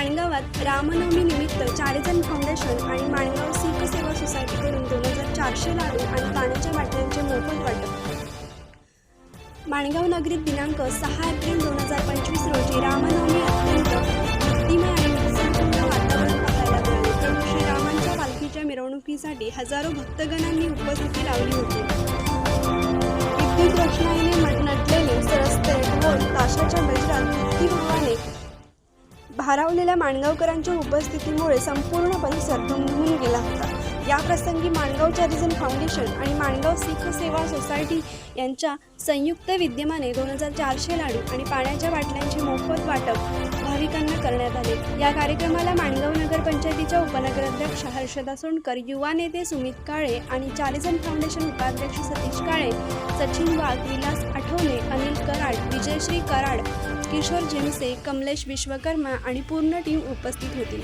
माणगावात रामनवमी निमित्त चारिजन फाउंडेशन आणि माणगाव सिटी सेवा सोसायटीकडून दोन हजार चारशे लाडू आणि पाण्याच्या बाटल्यांचे मोफत वाटप. माणगाव नगरीत दिनांक सहा एप्रिल दोन हजार पंचवीस रोजी रामनवमी अत्यंत भक्तिमय आणि उत्सवपूर्ण वातावरण पाहायला मिळाले. प्रभू श्रीरामांच्या पालखीच्या मिरवणुकीसाठी हजारो भक्तगणांनी उपस्थिती लावली होती. विद्युत रोषणाईने नटलेले रस्ते ढोल ताशाच्या गजरात भक्तिभाव भारावलेल्या माणगावकरांच्या उपस्थितीमुळे संपूर्ण परिसर धुमधुमून गेला होता. या प्रसंगी माणगाव चॅरिझम फाउंडेशन आणि माणगाव सिख सेवा सोसायटी यांच्या संयुक्त विद्यमाने दोन हजार चारशे लाडू आणि पाण्याच्या बाटल्यांचे मोफत वाटप भाविकांना करण्यात आले. या कार्यक्रमाला माणगाव नगरपंचायतीच्या उपनगराध्यक्ष हर्षदा सोनकर युवा नेते सुमित काळे आणि चॅरिझम फाउंडेशन उपाध्यक्ष सतीश काळे सचिन वाघ विलास आठवले अनिल कराड विजयश्री कराड किशोर जेमसे कमलेश विश्वकर्मा आणि पूर्ण टीम उपस्थित होती.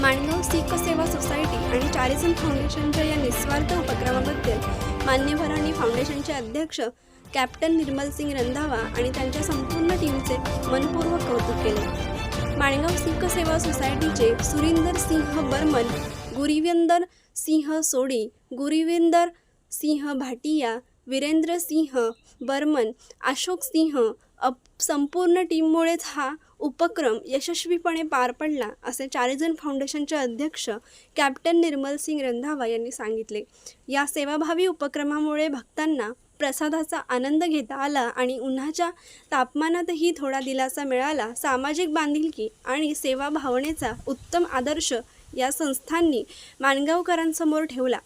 माणगाव सिख सेवा सोसायटी आणि चारिझम फाउंडेशनच्या या निस्वार्थ उपक्रमाबद्दल मान्यवरांनी फाउंडेशनचे अध्यक्ष कॅप्टन निर्मल सिंग रंधावा आणि त्यांच्या संपूर्ण टीमचे मनपूर्वक कौतुक केले. माणगाव सिख सेवा सोसायटीचे सुरिंदर सिंह बर्मन गुरिवेंदर सिंह सोडी गुरिवेंदर सिंह भाटिया वीरेंद्र सिंह बर्मन अशोक सिंह अप संपूर्ण टीममुळेच हा उपक्रम यशस्वीपणे पार पडला असे चारिजण फाउंडेशनचे अध्यक्ष कॅप्टन निर्मल सिंग रंधावा यांनी सांगितले. या सेवाभावी उपक्रमामुळे भक्तांना प्रसादाचा आनंद घेता आला आणि उन्हाच्या तापमानातही थोडा दिलासा मिळाला. सामाजिक बांधिलकी आणि सेवा भावनेचा उत्तम आदर्श या संस्थांनी माणगावकरांसमोर ठेवला.